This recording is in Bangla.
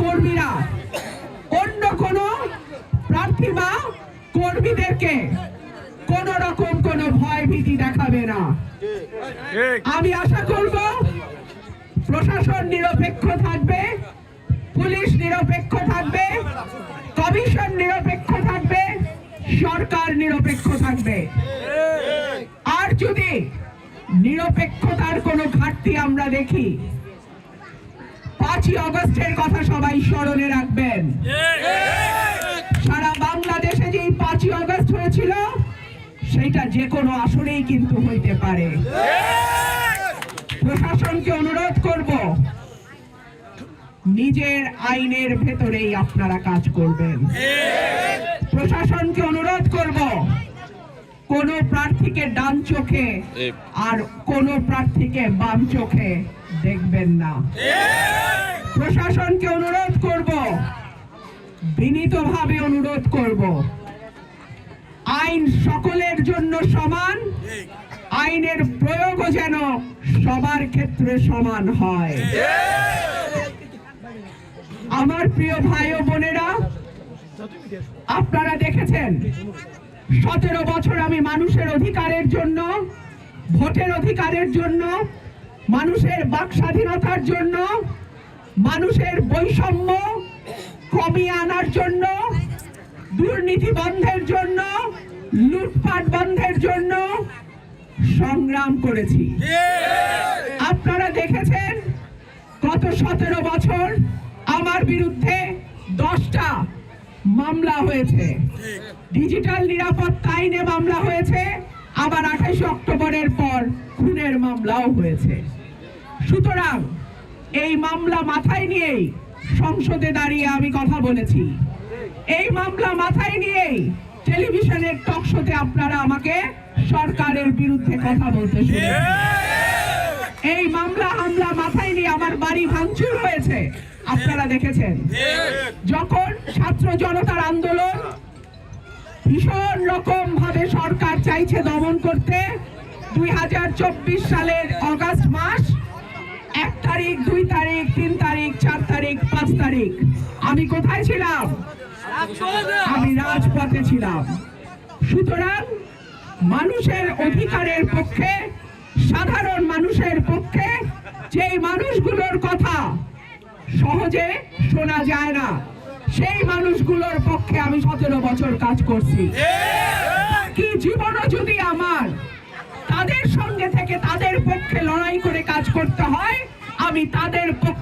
কর্মীরা, অন্য কোনো প্রার্থী বা কর্মীদেরকে কোন রকম কোনো ভয় ভীতি দেখাবে না। আমি আশা করব প্রশাসন নিরপেক্ষ থাকবে, পুলিশ নিরপেক্ষ থাকবে, কমিশন নিরপেক্ষ থাকবে, সরকার নিরপেক্ষ থাকবে। আর যদি নিরপেক্ষতার কোনো ঘাটতি আমরা দেখি, পাঁচই অগস্টের কথা সেটা যে কোনো আসরেই কিন্তু হইতে পারে। প্রশাসনকে অনুরোধ করব, নিজের আইনের ভেতরেই আপনারা কাজ করবেন। প্রশাসনকে অনুরোধ করব, কোন প্রার্থীকে ডান চোখে আর কোন প্রার্থীকে বাম চোখে দেখবেন না। প্রশাসনকে অনুরোধ করব, বিনীতভাবে অনুরোধ করব আইন সকলের জন্য সমান আইনের প্রয়োগও যেন সবার ক্ষেত্রে সমান হয়। আমার প্রিয় ভাই ও বোনেরা আপনারা দেখেছেন সতেরো বছর আমি মানুষের অধিকারের জন্য ভোটের অধিকারের জন্য মানুষের বাক স্বাধীনতার জন্য মানুষের বৈষম্য কমিয়ে আনার জন্য দুর্নীতি বন্ধের জন্য লুটপাট বন্ধের জন্য সংগ্রাম করেছি। আপনারা দেখেছেন গত সতেরো বছর আমার বিরুদ্ধে দশটা মামলা হয়েছে। ডিজিটাল নিরাপত্তা আইনে মামলা হয়েছে আবার আঠাশে অক্টোবরের পর খুনের মামলাও হয়েছে। সুতরাং এই মামলা মাথায় নিয়েই সংসদে দাঁড়িয়ে আমি কথা বলেছি। এই মামলা মাথায় নিয়েই টেলিভিশনের টক শোতে আপনারা আমাকে সরকারের বিরুদ্ধে কথা বলতে এই মামলা হামলা মাথায় নিয়ে আমার বাড়ি ভাঙচুর হয়েছে। আপনারা দেখেছেন? যখন ছাত্র জনতার আন্দোলন ভীষণ রকম ভাবে সরকার চাইছে দমন করতে দুই হাজার চব্বিশ সালের অগাস্ট মাস এক তারিখ দুই তারিখ তিন তারিখ চার তারিখ পাঁচ তারিখ। আমি কোথায় ছিলাম? আমি রাজপথে ছিলাম। সুতরাং মানুষের অধিকারের পক্ষে, সাধারণ মানুষের পক্ষে যেই মানুষগুলোর কথা সহজে শোনা যায় না, সেই মানুষগুলোর পক্ষে আমি সতেরো বছর কাজ করছি। কি জীবনও যদি আমার, তাদের সঙ্গে থেকে তাদের পক্ষে লড়াই করে কাজ করতে হয়, আমি তাদের পক্ষে